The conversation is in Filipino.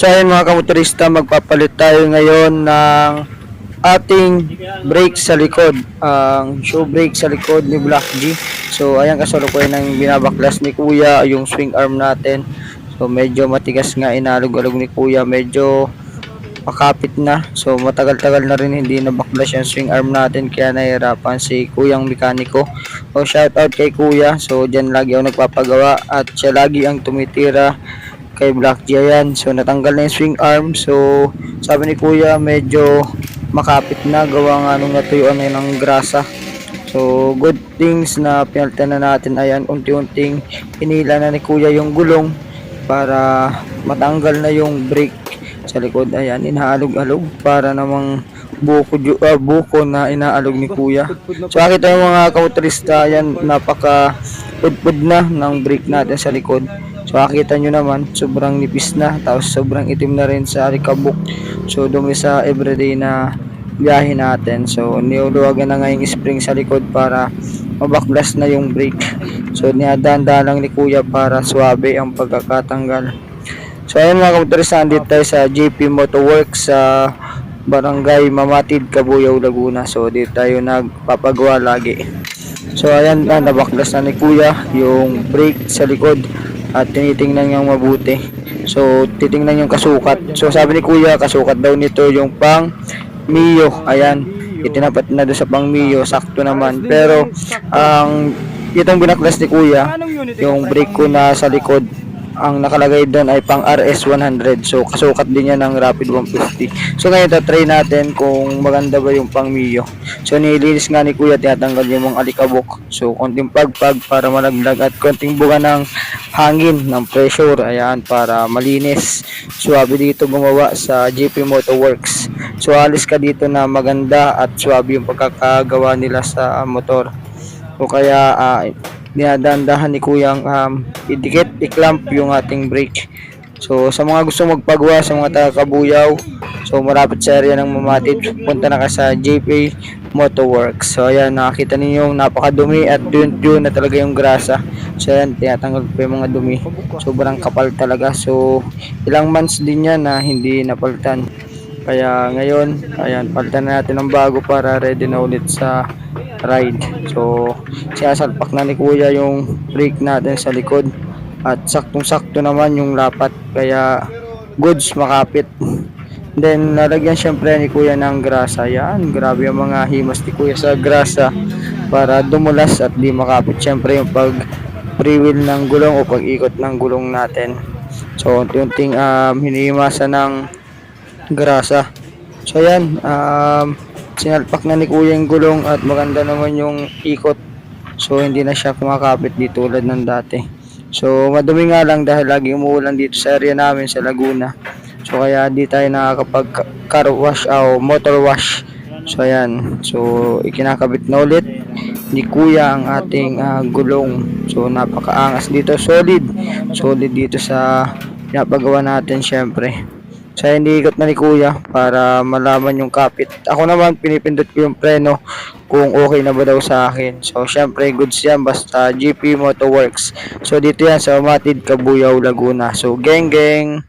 So ayun mga kamotorista, magpapalit tayo ngayon ng ating brake sa likod. Ang shoe brake sa likod ni Black G. So ayan kasalukuyan ng binabaklas ni Kuya yung swing arm natin. So medyo matigas nga inalog-alog ni Kuya. Medyo makapit na. So matagal-tagal na rin hindi nabaklas yung swing arm natin kaya nahihirapan si Kuyang mekaniko. So shout out kay Kuya. So diyan lagi ako nagpapagawa at siya lagi ang tumitira kay Black G ayan. So natanggal na yung swing arm. So sabi ni Kuya medyo makapit na gawa nga nung natuyuan na ng grasa. So good things na pinalitan na natin ayan unti-unting hinila na ni Kuya yung gulong para matanggal na yung brake sa likod ayan inaalog-alog para namang buko ah, buko na inaalog ni Kuya. So nakita yung mga kautrista ayan napaka pudpud na ng brake natin sa likod. So makikita nyo naman, sobrang nipis na, tapos sobrang itim na rin sa alikabok. So dumi sa everyday na biyahe natin. So niuluwagan na nga yung spring sa likod para mabaklas na yung brake. So niadanda lang ni Kuya para swabe ang pagkakatanggal. So ayun mga kamotorista, andito tayo sa JP Motorworks sa Barangay Mamatid, Cabuyao, Laguna. So dito tayo nagpapagawa lagi. So ayan na, nabaklas na ni Kuya yung brake sa likod at tinitingnan niyang mabuti. So titingnan yung kasukat. So sabi ni Kuya, kasukat daw nito yung pang Mio. Ayan, itinapat na doon sa pang Mio, sakto naman. Pero ang itong binaklas ni Kuya, yung brake ko na sa likod, ang nakalagay doon ay pang RS 100. So kasukat din yan ng Rapid 150. So ngayon tatry natin kung maganda ba yung pang Mio. So nilinis nga ni Kuya tinatanggal yung mga alikabok. So konting pagpag para malaglag at konting buga ng hangin ng pressure. Ayan para malinis. Suwabe dito gumawa sa JP Motorworks. So alis ka dito na maganda at suwabe yung pagkakagawa nila sa motor. O kaya ah, dinadandahan ni Kuyang um, idikit, iklamp yung ating brake. So sa mga gusto magpagawa sa mga taga Kabuyaw, so malapit sa area ng Mamatid, punta na ka sa JP Motorworks. So ayan, nakakita ninyo napakadumi at dun na talaga yung grasa. So ayan, tinatanggal pa yung mga dumi. Sobrang kapal talaga. So ilang months din yan na hindi napalitan. Kaya ngayon, ayan, palitan na natin ng bago para ready na ulit sa ride. So, sinasalpak na ni Kuya yung brake natin sa likod. At saktong-sakto naman yung lapat. Kaya, goods makapit. Then, nalagyan syempre ni Kuya ng grasa. Yan, grabe yung mga himas ni Kuya sa grasa para dumulas at di makapit. Syempre yung pag pre-wheel ng gulong o pag-ikot ng gulong natin. So, unti-unting um, hinihimasan ng grasa. So, yan. Um, sinalpak na ni kuya yung gulong at maganda naman yung ikot. So, hindi na siya kumakapit di tulad ng dati. So, madumi nga lang dahil lagi umuulan dito sa area namin sa Laguna. So, kaya di tayo nakakapag car wash o motor wash. So, ayan. So, ikinakabit na ulit ni kuya ang ating ah, gulong. So, napakaangas dito. Solid. Solid dito sa pinapagawa natin syempre. So, hindi ikot na ni kuya para malaman yung kapit. Ako naman, pinipindot ko yung preno kung okay na ba daw sa akin. So, syempre, goods yan basta GP Motorworks. So, dito yan sa Matid, Cabuyao, Laguna. So, geng geng!